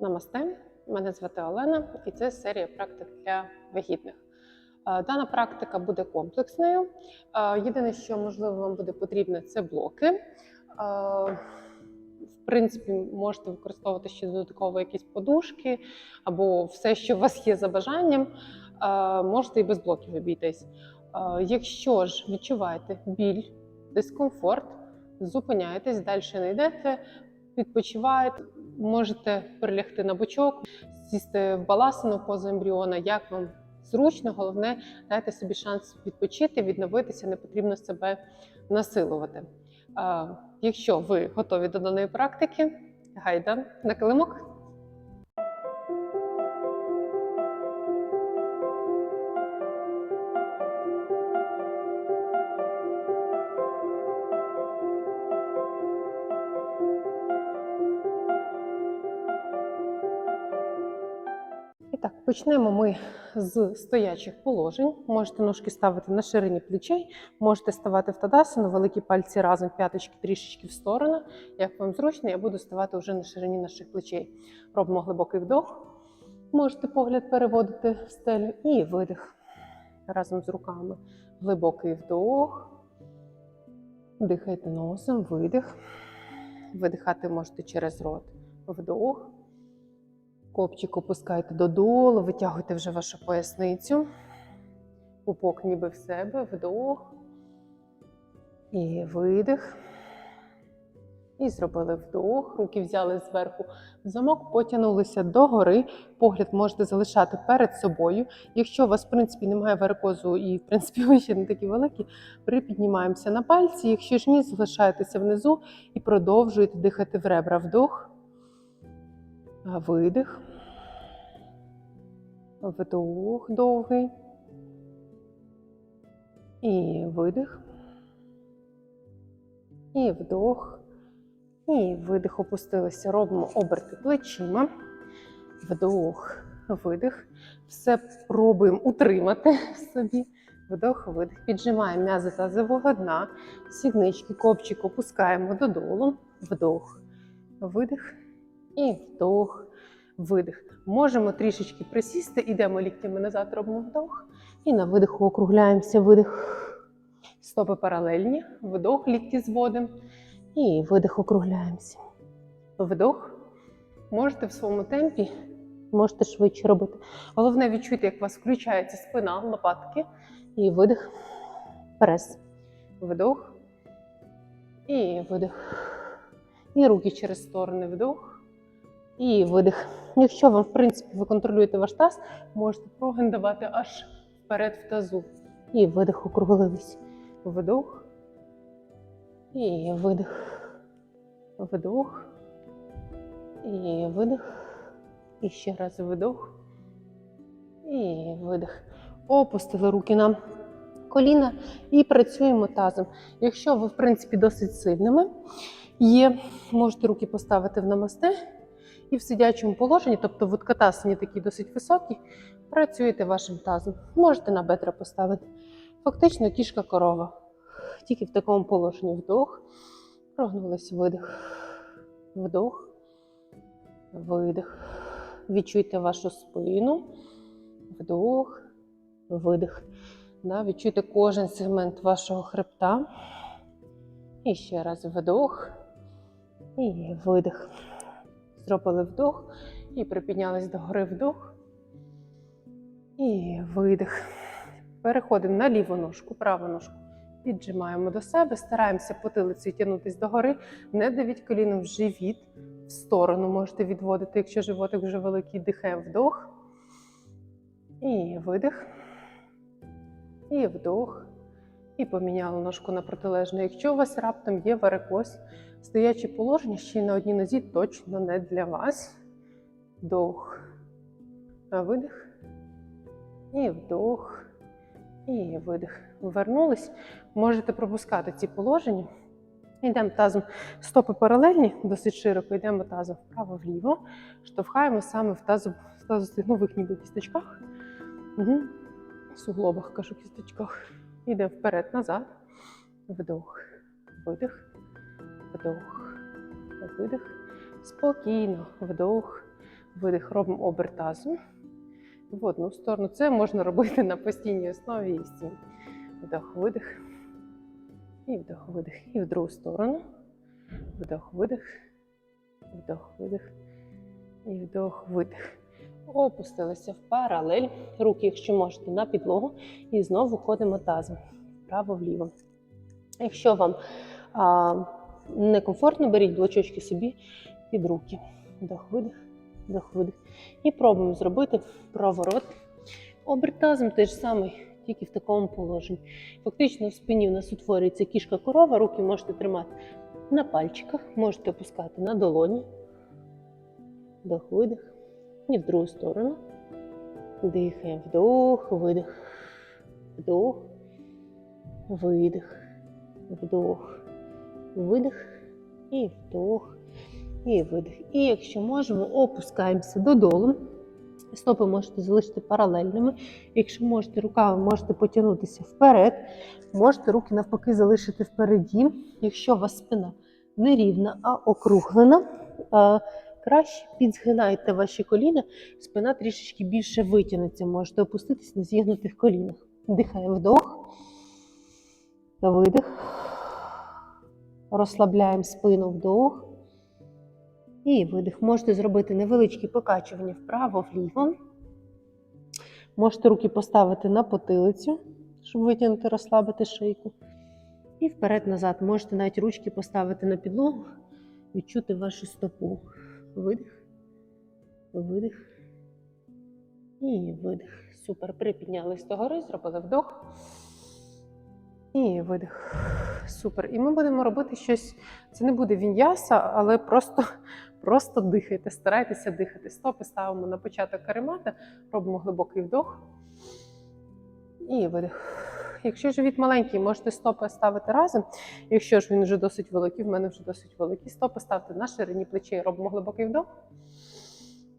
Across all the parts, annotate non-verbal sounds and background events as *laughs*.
Намасте, мене звати Олена, і це серія практик для вагітних. Е, Дана практика буде комплексною. Е, Єдине, що можливо вам буде потрібно, це блоки. Е, В принципі, можете використовувати ще додатково якісь подушки або все, що у вас є за бажанням. Можете і без блоків обійтись. Якщо ж відчуваєте біль, дискомфорт, зупиняєтесь, далі не йдете, відпочиваєте, можете прилягти на бочок, сісти в баласину поза ембріона, як вам зручно. Головне, дайте собі шанс відпочити, відновитися, не потрібно себе насилувати. Якщо ви готові до даної практики, гайда на килимок. Так, почнемо ми з стоячих положень. Можете ножки ставити на ширині плечей, можете ставати в тадасану, великі пальці разом, п'яточки трішечки в сторону. Як вам зручно, я буду ставати вже на ширині наших плечей. Робимо глибокий вдох. Можете погляд переводити в стелю і видих разом з руками. Глибокий вдох. Дихайте носом, видих. Видихати можете через рот. Вдох. Копчик опускайте додолу, витягуйте вже вашу поясницю. Пупок ніби в себе, вдох. І видих. І зробили вдох. Руки взяли зверху в замок, потягнулися догори. Погляд можете залишати перед собою. Якщо у вас, в принципі, немає варикозу і, в принципі, *laughs* ви ще не такі великі, припіднімаємося на пальці. Якщо ж ні, залишаєтеся внизу і продовжуєте дихати в ребра. Вдох. Видих. Вдох довгий. І видих. І вдох. І видих опустилися. Робимо оберти плечима. Вдох, видих. Все пробуємо утримати собі. Вдох, видих. Піджимаємо м'язи тазового дна. Сіднички, копчик опускаємо додолу. Вдох, видих. І вдох, видих. Можемо трішечки присісти, ідемо ліктями назад, робимо вдох. І на видиху округляємося, видих. Стопи паралельні, вдох, лікті зводимо. І видих округляємося. Вдох. Можете в своєму темпі, можете швидше робити. Головне відчуйте, як у вас включається спина, лопатки. І видих. Прес. Вдох. І видих. І руки через сторони вдох. І видих. Якщо вам, в принципі, ви контролюєте ваш таз, можете прогин давати аж вперед в тазу. І видих округлились. Вдох. І видих. Вдох. І видих. І ще раз вдох. І видих. Опустили руки на коліна і працюємо тазом. Якщо ви, в принципі, досить сильними, є, можете руки поставити в намасте. І в сидячому положенні, тобто в уткатасані такі досить високі, працюєте вашим тазом. Можете на бедра поставити. Фактично кішка корова. Тільки в такому положенні вдох, прогнулись видих, вдох, видих. Відчуйте вашу спину, вдох, видих. Да, відчуйте кожен сегмент вашого хребта. І ще раз вдох і видих. Зробили вдох і припіднялись до гори вдох. І видих. Переходимо на ліву ножку, праву ножку. Піджимаємо до себе, стараємося потилицею тягнутися до гори. Не давіть коліном в живіт, в сторону можете відводити, якщо животик вже великий, дихаємо вдох. І видих. І вдох. І поміняли ножку на протилежну. Якщо у вас раптом є варикоз, стояче положення ще й на одній нозі точно не для вас. Вдох. Видих. І вдох. І видих. Вернулись. Можете пропускати ці положення. Йдемо тазом стопи паралельні, досить широко йдемо тазом вправо-вліво. Штовхаємо саме в тазу, в тазостегнових ніби кісточках. Угу. В суглобах, кажу, кісточках. Йдемо вперед-назад. Вдох, видих, вдох, видих. Спокійно, вдох, видих, робимо тазом в одну сторону. Це можна робити на постійній основі і всім. Вдох, видих. І вдох, видих. І в другу сторону. Вдох, видих. Вдох, видих. І вдох, видих. Опустилися в паралель. Руки, якщо можете, на підлогу. І знову ходимо тазом. Вправо-вліво. Якщо вам а, некомфортно, беріть блочочки собі під руки. Вдох, видих, вдох, видих. І пробуємо зробити проворот. Оберт тазом теж самий, тільки в такому положенні. Фактично в спині у нас утворюється кішка корова, руки можете тримати на пальчиках, можете опускати на долоні. Вдох, видих. І в другу сторону. Дихаємо. Вдох, видих. Вдох. Видих. Вдох. Видих. І вдох. І видих. І якщо можемо, опускаємося додолу. Стопи можете залишити паралельними. Якщо можете, руками можете потягнутися вперед. Можете руки навпаки залишити впереді. Якщо у вас спина не рівна, а округлена, краще підзгинайте ваші коліна, спина трішечки більше витягнеться. Можете опуститись на зігнутих колінах. Дихаємо вдох. Видих. Розслабляємо спину вдох. І видих. Можете зробити невеличкі покачування вправо-вліво. Можете руки поставити на потилицю, щоб витягнути, розслабити шийку. І вперед-назад. Можете навіть ручки поставити на підлогу, відчути вашу стопу. Видих, видих. І видих. Супер. Припіднялись догори, зробили вдох. І видих. Супер. І ми будемо робити щось. Це не буде віньяса, але просто, просто дихайте. Старайтеся дихати. Стопи ставимо на початок каремата, робимо глибокий вдох. І видих. Якщо живіт маленький, можете стопи ставити разом. Якщо ж він вже досить великий, в мене вже досить великі стопи, ставте на ширині плечей, робимо глибокий вдох.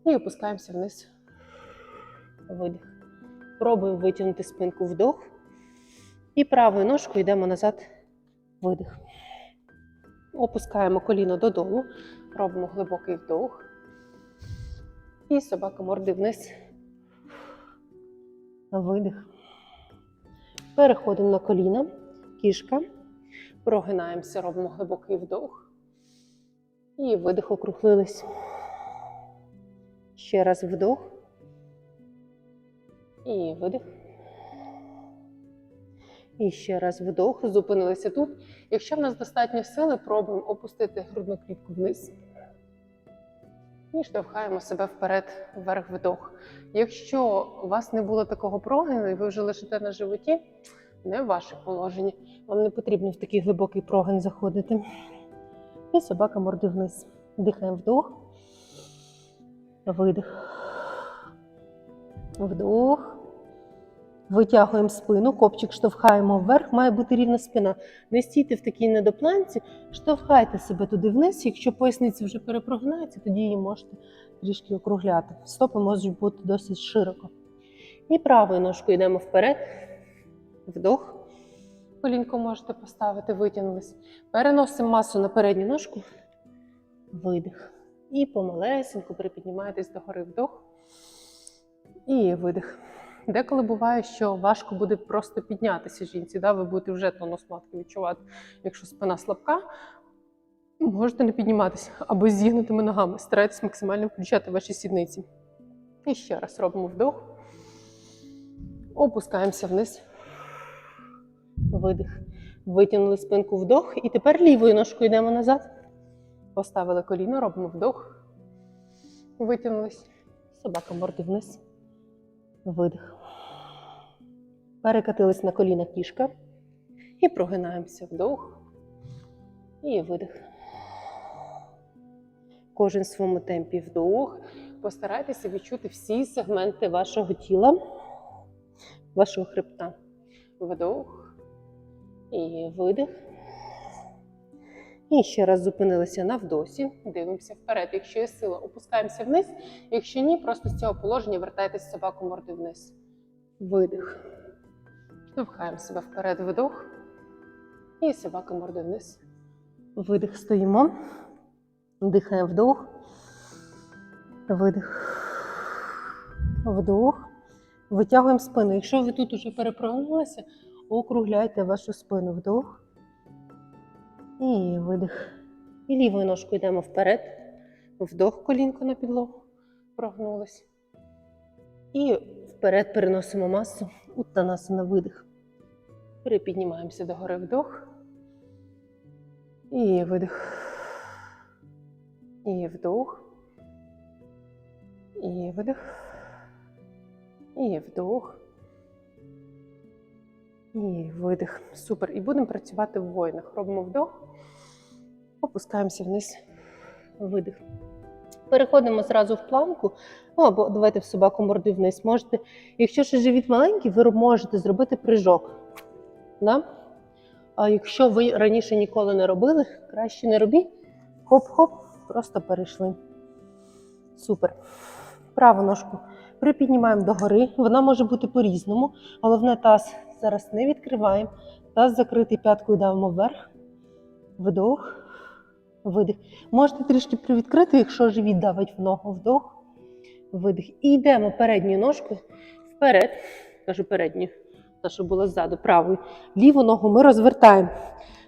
І опускаємося вниз. Видих. Пробуємо витягнути спинку вдох. І правою ножкою йдемо назад. Видих. Опускаємо коліно додолу, робимо глибокий вдох. І собака морди вниз. Видих. Переходимо на коліна, кішка. Прогинаємося, робимо глибокий вдох. І видих округлились. Ще раз вдох. І видих. І ще раз вдох. Зупинилися тут. Якщо в нас достатньо сили, пробуємо опустити грудну клітку вниз. І штовхаємо себе вперед, вверх вдох. Якщо у вас не було такого прогину, і ви вже лежите на животі, не ваше положення. Вам не потрібно в такий глибокий прогин заходити. І собака морди вниз. Дихаємо вдох. Видих. Вдох. Витягуємо спину, копчик штовхаємо вверх, має бути рівна спина. Не стійте в такій недопланці, штовхайте себе туди вниз. Якщо поясниця вже перепрогинається, тоді її можете трішки округляти. Стопи можуть бути досить широко. І правою ножкою йдемо вперед. Вдох. Колінко можете поставити, витягнулись. Переносимо масу на передню ножку. Видих. І помалесенько припіднімаєтесь догори вдох. І видих. Деколи буває, що важко буде просто піднятися жінці. Да? Ви будете вже тонус матки відчувати. Якщо спина слабка, можете не підніматися або зігнутими ногами. Старайтесь максимально включати ваші сідниці. І ще раз робимо вдох. Опускаємося вниз. Видих. Витягнули спинку вдох. І тепер лівою ножкою йдемо назад. Поставили коліно, робимо вдох. Витягнулись. Собака морди вниз. Видих. Перекатились на коліна кішка. І прогинаємося вдох. І видих. Кожен в своєму темпі вдох. Постарайтеся відчути всі сегменти вашого тіла, вашого хребта. Вдох. І видих. І ще раз зупинилися на вдосі. Дивимося вперед. Якщо є сила, опускаємося вниз. Якщо ні, просто з цього положення вертайтеся собаку морди вниз. Видих. Штовхаємо себе вперед, вдох. І собака морди вниз. Видих, стоїмо. Дихаємо вдох. Видих. Вдох. Витягуємо спину. Якщо ви тут уже перепрогнулися, округляйте вашу спину. Вдох. І видих. І лівою ножкою йдемо вперед. Вдох, колінко на підлогу. Прогнулись. І вперед переносимо масу. Уттанасана на видих. Перепіднімаємося до гори вдох. І видих. І вдох. І видих. І вдох. І видих. Супер. І будемо працювати в воїнах. Робимо вдох, опускаємося вниз. Видих. Переходимо зразу в планку. Ну або давайте в собаку морди вниз. Можете, якщо ще живіт маленький, ви можете зробити прыжок. Да? А якщо ви раніше ніколи не робили, краще не робіть. Хоп-хоп, просто перейшли. Супер. Праву ножку припіднімаємо догори. Вона може бути по-різному. Головне таз зараз не відкриваємо. Таз закритий п'яткою давимо вверх. Вдох, видих. Можете трішки привідкрити, якщо живіт давить в ногу. Вдох, видих. І йдемо передньою ножкою вперед. Кажу передню, та що була ззаду, правою. Ліву ногу ми розвертаємо.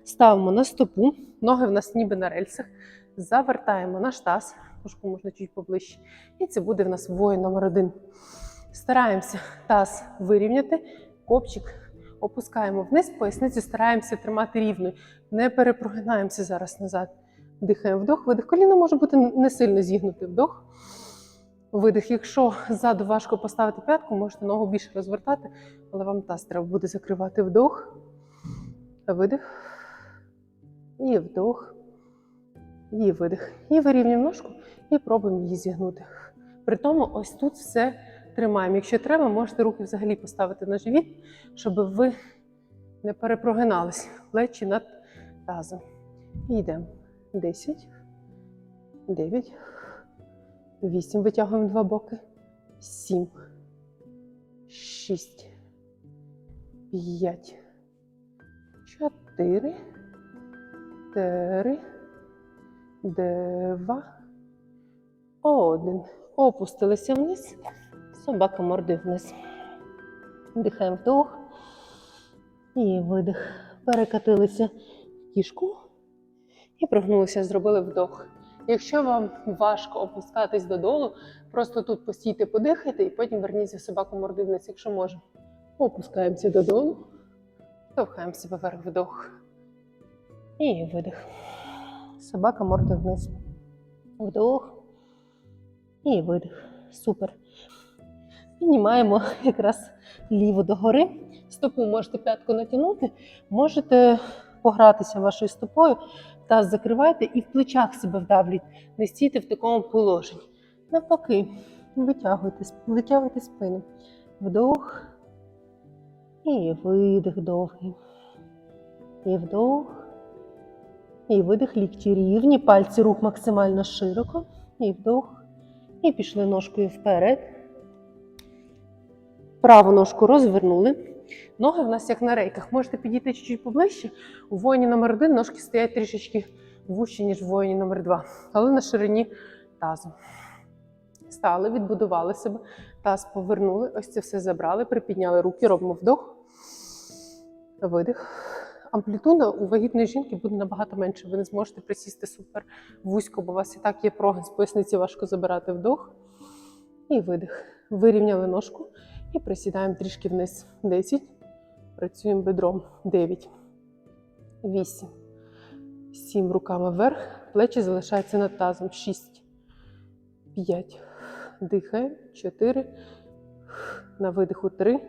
Ставимо на стопу. Ноги в нас ніби на рельсах. Завертаємо наш таз. Ножку можна чуть поближче. І це буде в нас воїн номер один. Стараємося таз вирівняти, копчик опускаємо вниз, поясницю стараємося тримати рівною. Не перепрогинаємося зараз назад. Дихаємо вдох, видих. Коліно може бути не сильно зігнути вдох. Видих. Якщо ззаду важко поставити п'ятку, можете ногу більше розвертати, але вам таз треба буде закривати вдох. Видих. І вдох. І видих. І вирівнюємо ножку і пробуємо її зігнути. При тому, ось тут все тримаємо. Якщо треба, можете руки взагалі поставити на живіт, щоб ви не перепрогинались плечі над тазом. Йдемо. 10, 9, 8. Витягуємо два боки. 7, 6, 5, 4, 3, Два. Один. Опустилися вниз. Собака морди вниз. Дихаємо вдох. І видих. Перекатилися в кішку. І прогнулися, зробили вдох. Якщо вам важко опускатись додолу, просто тут постійте, подихайте і потім верніться собаку морди вниз, якщо можемо. Опускаємося додолу. Штовхаємо себе вверх вдох. І видих. Собака морда вниз. Вдох. І видих. Супер. Піднімаємо якраз ліву догори. Стопу можете п'ятку натягнути, можете погратися вашою стопою, таз закривайте і в плечах себе вдавлюйте. Не стійте в такому положенні. Навпаки, витягуйте, витягуйте спину. Вдох. І видих довгий. І вдох. І видих лікті рівні, пальці рук максимально широко. І вдох. І пішли ножкою вперед. Праву ножку розвернули. Ноги в нас як на рейках. Можете підійти чуть-чуть поближче. У воїні номер один ножки стоять трішечки вужче, ніж в воїні номер два. Але на ширині тазу. Стали, відбудували себе. Таз повернули. Ось це все забрали, припідняли руки, робимо вдох. Видих амплітуда у вагітної жінки буде набагато менше. Ви не зможете присісти супер вузько, бо у вас і так є прогин з поясниці важко забирати вдох. І видих. Вирівняли ножку і присідаємо трішки вниз. 10. Працюємо бедром. 9. 8. 7 руками вверх. Плечі залишаються над тазом. 6. 5. Дихаємо. 4. На видиху 3.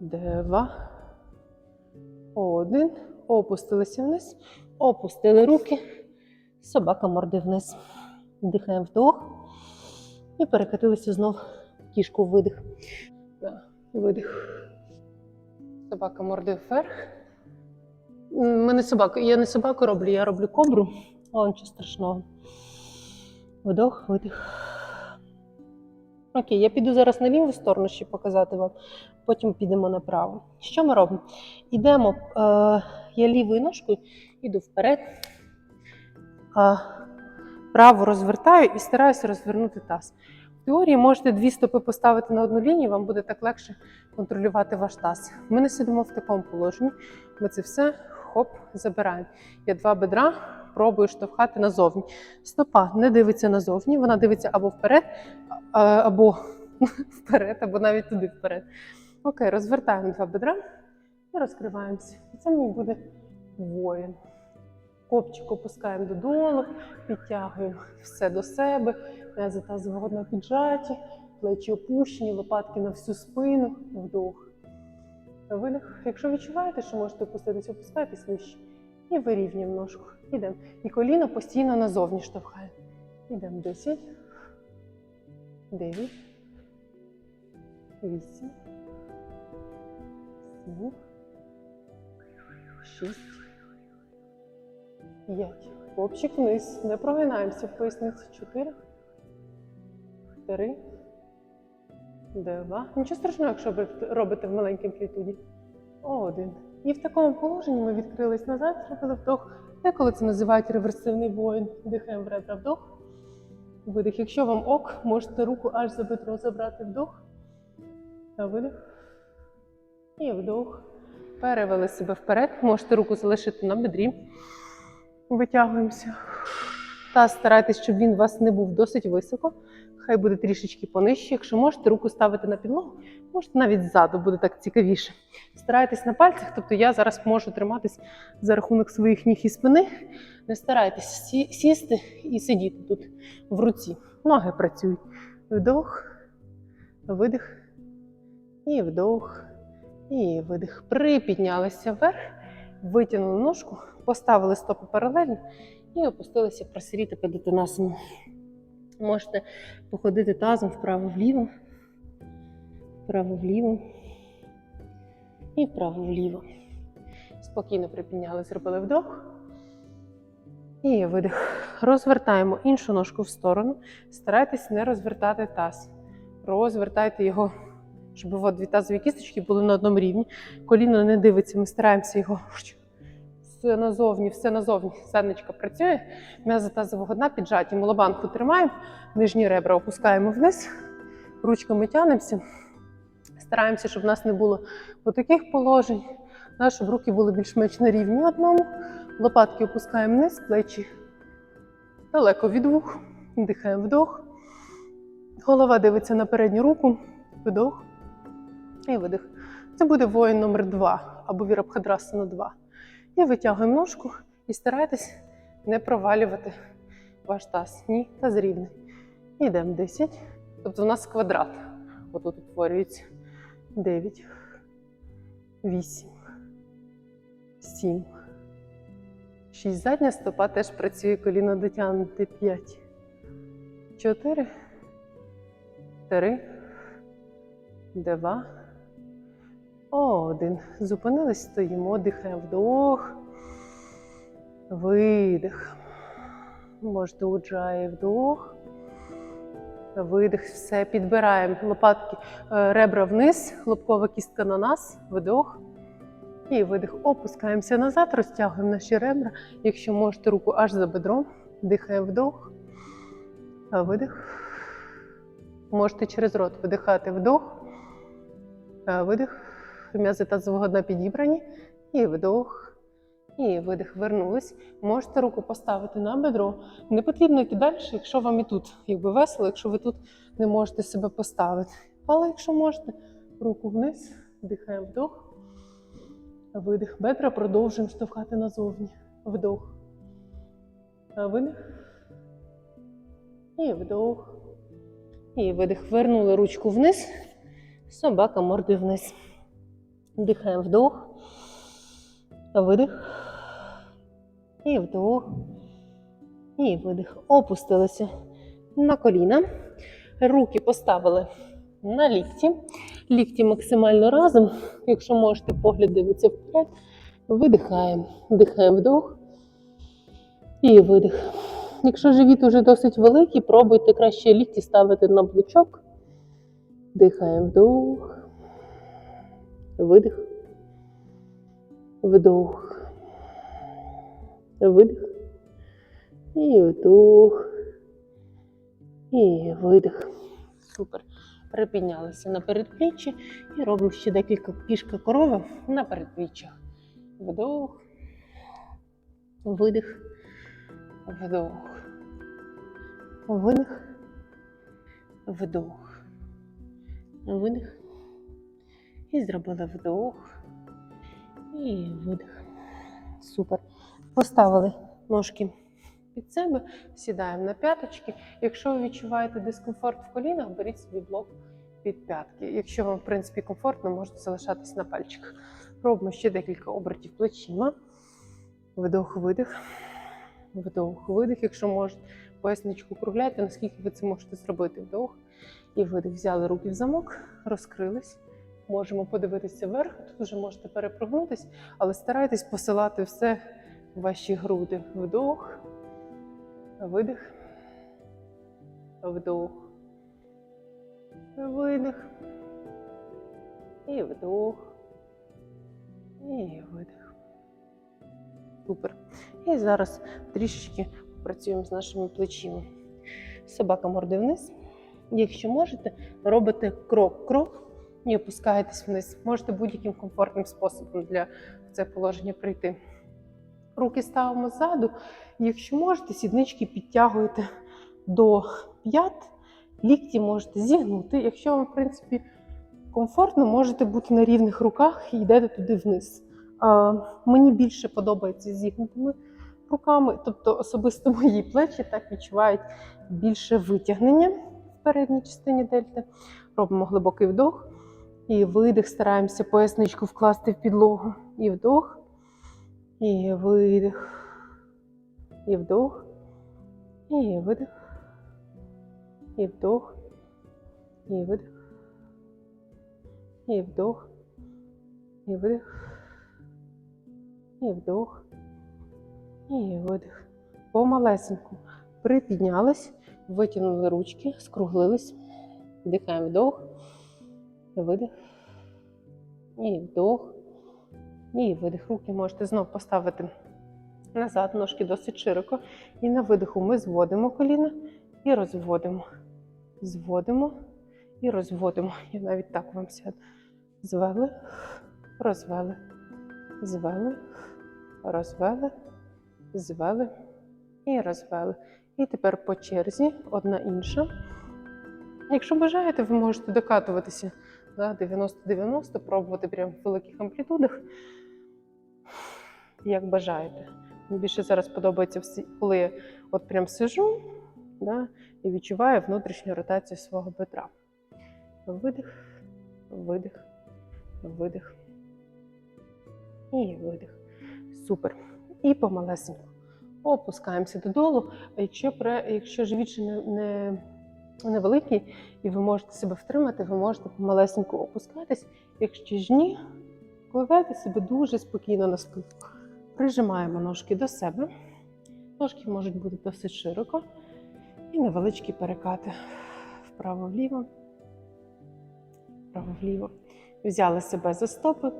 2. Один. Опустилися вниз. Опустили руки. Собака морди вниз. Дихаємо вдох. І перекатилися знов кішку видих. Да. Видих. Собака морди вверх. М, Мене собака. Я не собаку роблю, я роблю кобру. О, нічого страшного. Вдох, видих. Окей, я піду зараз на ліву сторону, щоб показати вам. Потім підемо направо. Що ми робимо? Ідемо, е, я лівою ножкою іду вперед, а вправо розвертаю і стараюся розвернути таз. Теорії можете дві стопи поставити на одну лінію, вам буде так легше контролювати ваш таз. Ми не сидимо в такому положенні. Ми це все хоп, забираємо. Я два бедра пробую штовхати назовні. Стопа не дивиться назовні, вона дивиться або вперед, або *laughs* вперед, або навіть туди вперед. Окей, розвертаємо два бедра і розкриваємося. І це мені буде воїн. Копчик опускаємо додолу, підтягуємо все до себе, м'язи тазового годно піджаті, плечі опущені, лопатки на всю спину, вдох. Видих. Якщо відчуваєте, що можете опуститися, опускайтесь нижче. І вирівнюємо ножку. Ідемо. І коліно постійно назовні штовхаємо. Ідемо 10, 9, 8, 7, 6, 5. Копчик вниз. Не прогинаємося в поясниці. 4, 3, 2. Нічого страшного, якщо ви робите в маленькій амплітуді. Один. І в такому положенні ми відкрились назад, зробили вдох. Деколи це називають реверсивний воїн. Дихаємо в ребра вдох. Видих. Якщо вам ок, можете руку аж за бедро забрати вдох. Та видих. І вдох. Перевели себе вперед. Можете руку залишити на бедрі. Витягуємося. Та старайтесь, щоб він у вас не був досить високо. Хай буде трішечки понижче. Якщо можете, руку ставити на підлогу, можете навіть ззаду, буде так цікавіше. Старайтесь на пальцях, тобто я зараз можу триматись за рахунок своїх ніг і спини. Не старайтесь сісти і сидіти тут в руці. Ноги працюють. Вдох, видих, і вдох, і видих. Припіднялися вверх, витягнули ножку, поставили стопи паралельно і опустилися просиріти педотонасом. Можете походити тазом вправо-вліво, вправо-вліво і вправо-вліво. Спокійно припідняли, зробили вдох. І видих. Розвертаємо іншу ножку в сторону. Старайтесь не розвертати таз. Розвертайте його, щоб дві тазові кісточки були на одному рівні. Коліно не дивиться, ми стараємося його все назовні, все назовні. Задничка працює, м'язи тазового дна піджаті. Ми лобанку тримаємо, нижні ребра опускаємо вниз, ручками тянемося. Стараємося, щоб в нас не було таких положень, щоб руки були більш-менш на рівні одному. Лопатки опускаємо вниз, плечі далеко від вух. Дихаємо вдох. Голова дивиться на передню руку, вдох і видих. Це буде воїн номер 2 або вірабхадрасана 2. І витягуємо ножку і старайтесь не провалювати ваш таз. Ні, таз рівний. Йдемо 10. Тобто у нас квадрат. Отут утворюється. 9, 8, 7, 6. Задня стопа теж працює, коліно дотягнути. 5, 4, 3, 2, один. Зупинились, стоїмо, дихаємо вдох, видих. Можете уджає вдох. Видих, все, підбираємо лопатки, е, ребра вниз, лобкова кістка на нас, вдох. І видих. Опускаємося назад, розтягуємо наші ребра. Якщо можете руку аж за бедром, дихаємо вдох. Видих. Можете через рот видихати вдох. Видих. М'язи тазового дна підібрані. І вдох. І видих. Вернулись. Можете руку поставити на бедро. Не потрібно йти далі, якщо вам і тут якби весело, якщо ви тут не можете себе поставити. Але якщо можете, руку вниз, дихаємо вдох. Видих. Бедра продовжуємо штовхати назовні. Вдох. Видих. І вдох. І видих. Вернули ручку вниз. Собака морди вниз. Дихаємо вдох. Видих. І вдох. І видих. Опустилися на коліна. Руки поставили на лікті. Лікті максимально разом. Якщо можете, погляд дивитися вперед. Видихаємо. Дихаємо вдох. І видих. Якщо живіт уже досить великий, пробуйте краще лікті ставити на блочок. Дихаємо вдох. Видих. Вдох. Видих. І вдох. І видих. Супер. Припіднялися на передпліччя і робимо ще декілька пішка корови на передпліччях. Вдох. Видих. Вдох. Видих. Вдох. Видих. І зробили вдох. І видих. Супер. Поставили ножки під себе, сідаємо на п'яточки. Якщо ви відчуваєте дискомфорт в колінах, беріть собі блок під п'ятки. Якщо вам, в принципі, комфортно, можете залишатись на пальчиках. Робимо ще декілька обертів плечима. Вдох, видих. Вдох, видих. Якщо можете, поясничку кругляйте, наскільки ви це можете зробити. Вдох і видих. Взяли руки в замок, розкрились. Можемо подивитися вверх. Тут вже можете перепригнутись, але старайтесь посилати все в ваші груди. Вдох, видих, вдох, видих. І вдох. І видих. Супер. І зараз трішечки працюємо з нашими плечима. Собака морди вниз. Якщо можете, робите крок-крок і опускаєтесь вниз. Можете будь-яким комфортним способом для в це положення прийти. Руки ставимо ззаду. Якщо можете, сіднички підтягуєте до п'ят, лікті можете зігнути. Якщо вам, в принципі, комфортно, можете бути на рівних руках і йдете туди вниз. А, мені більше подобається зігнутими руками, тобто особисто *laughs* мої плечі так відчувають більше витягнення в передній частині дельти. Робимо глибокий вдох і видих. Стараємося поясничку вкласти в підлогу. І вдох, і видих, і вдох, і видих, і вдох, і видих, і вдох, і видих, і вдох, і видих. Помалесеньку. Припіднялись, витягнули ручки, скруглились. Вдихаємо вдох, видих. І вдох. І видих. Руки можете знов поставити назад, ножки досить широко. І на видиху ми зводимо коліна і розводимо. Зводимо і розводимо. Я навіть так вам сяду. Звели, розвели, звели, розвели, звели і розвели. І тепер по черзі одна інша. Якщо бажаєте, ви можете докатуватися на 90-90, пробувати прямо в великих амплітудах, як бажаєте. Мені більше зараз подобається, всі- коли от прям сижу да, і відчуваю внутрішню ротацію свого бедра. Видих, видих, видих. І видих. Супер. І помалесенько. Опускаємося додолу. Якщо, якщо живіт ще не, не невеликий, і ви можете себе втримати, ви можете помалесенько опускатись. Якщо ж ні, кладайте себе дуже спокійно на спину. Прижимаємо ножки до себе. Ножки можуть бути досить широко. І невеличкі перекати вправо-вліво, вправо-вліво. Взяли себе за стопи.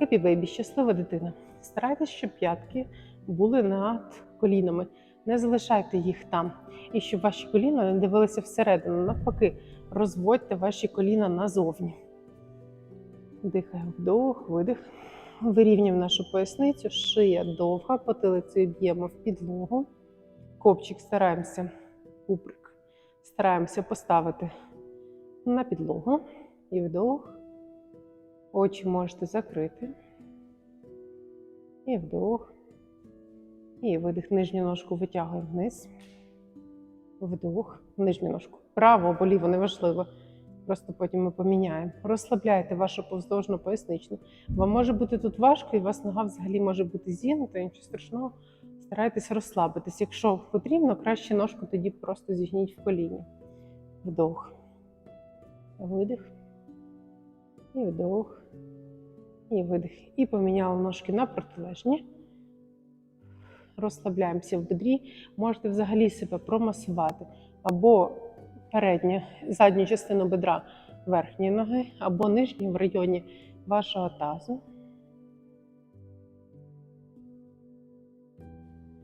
Happy Baby, щаслива дитина. Старайтесь, щоб п'ятки були над колінами. Не залишайте їх там. І щоб ваші коліна не дивилися всередину. Навпаки, розводьте ваші коліна назовні. Дихаємо вдох, видих. Вирівнюємо нашу поясницю, шия довга, потилицею б'ємо в підлогу. Копчик стараємося, куприк, стараємося поставити на підлогу. І вдох. Очі можете закрити. І вдох. І видих. Нижню ножку витягуємо вниз. Вдох. Нижню ножку. Право або ліво, неважливо. Просто потім ми поміняємо. Розслабляйте вашу повздовжну поясничну. Вам може бути тут важко, і у вас нога взагалі може бути зігнута, нічого страшного. Старайтесь розслабитись. Якщо потрібно, краще ножку тоді просто зігніть в коліні. Вдох. Видих. І вдох. І видих. І поміняли ножки на протилежні. Розслабляємося в бедрі. Можете взагалі себе промасувати. Або передню, задню частину бедра верхньої ноги, або нижню в районі вашого тазу.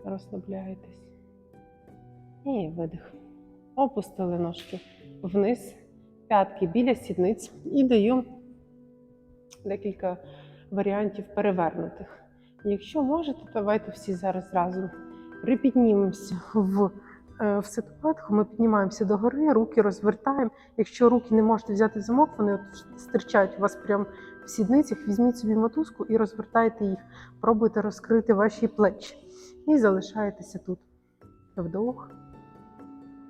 Розслабляєтесь. І видих. опустили ножки вниз, п'ятки біля сідниць і даю декілька варіантів перевернутих. Якщо можете, давайте всі зараз разом припіднімемося в, е, в ситуатку. Ми піднімаємося догори, руки розвертаємо. Якщо руки не можете взяти замок, вони стирчать у вас прямо в сідницях. Візьміть собі мотузку і розвертайте їх. Пробуйте розкрити ваші плечі. І залишаєтеся тут. Вдох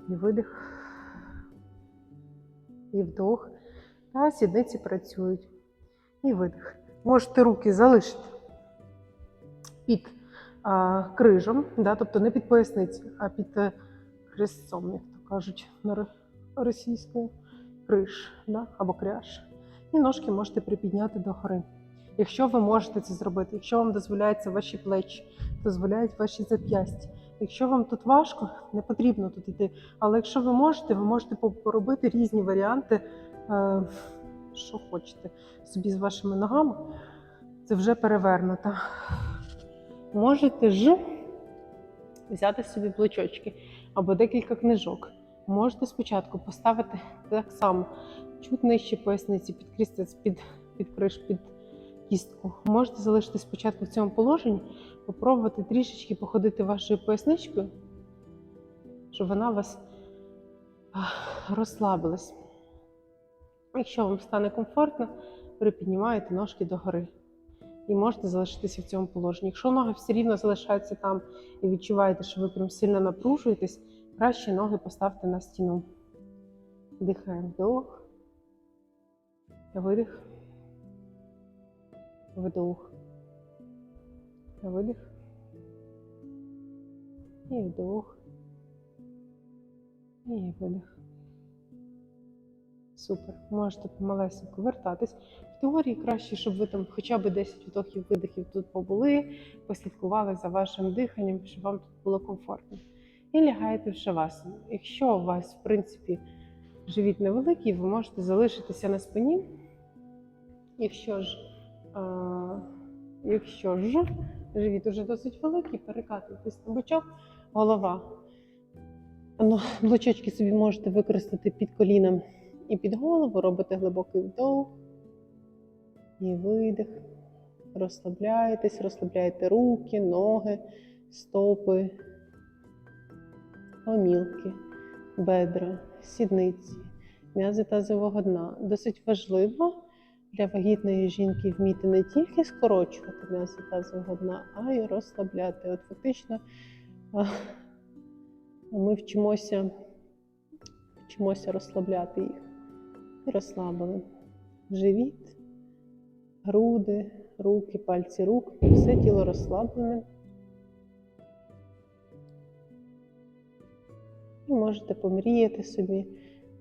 і видих. І вдох. Та сідниці працюють. І видих. Можете руки залишити під а, крижом, да, тобто не під поясницю, а під е, як то кажуть на ро- російською криш да, або кряж. І ножки можете припідняти догори. Якщо ви можете це зробити, якщо вам дозволяються ваші плечі, дозволяють ваші зап'ястя. Якщо вам тут важко, не потрібно тут йти. Але якщо ви можете, ви можете поробити різні варіанти, е, що хочете собі з вашими ногами. Це вже перевернуто. Можете ж взяти собі блочочки або декілька книжок. Можете спочатку поставити так само, чуть нижче поясниці, під крістець, під, під криш, під кістку. Можете залишити спочатку в цьому положенні, попробувати трішечки походити вашою поясничкою, щоб вона вас розслабилась. Якщо вам стане комфортно, припіднімаєте ножки догори і можете залишитися в цьому положенні. Якщо ноги все рівно залишаються там і відчуваєте, що ви прям сильно напружуєтесь, краще ноги поставте на стіну. Дихаємо вдох, видих, вдох, видих. І вдох. І видих. Супер. Можете помалесенько вертатись. В теорії краще, щоб ви там хоча б 10 вдохів видихів тут побули, послідкували за вашим диханням, щоб вам тут було комфортно. І лягаєте в шавасану. Якщо у вас, в принципі, живіт невеликий, ви можете залишитися на спині. Якщо ж, а, якщо ж живіт уже досить великий, перекатуйтесь на бочок, голова. Ну, блочочки собі можете використати під коліном і під голову, робите глибокий вдох і видих. Розслабляєтесь, розслабляєте руки, ноги, стопи, омілки, бедра, сідниці, м'язи тазового дна. Досить важливо для вагітної жінки вміти не тільки скорочувати м'язи тазового дна, а й розслабляти. От фактично ми вчимося, вчимося розслабляти їх. І розслабили. Живіт, груди, руки, пальці рук, все тіло розслаблене. І можете помріяти собі,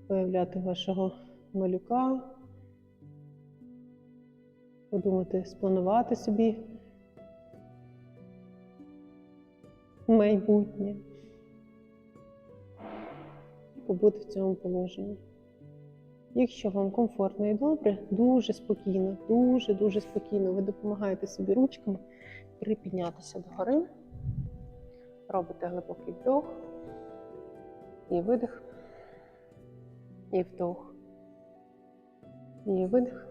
уявляти вашого малюка, подумати, спланувати собі майбутнє і побути в цьому положенні. Якщо вам комфортно і добре, дуже спокійно, дуже-дуже спокійно ви допомагаєте собі ручками припіднятися догори, робите глибокий вдох і видих, і вдох, і видих,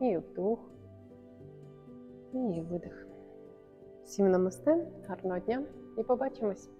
і вдох, і видих. Всім намасте, гарного дня і побачимось!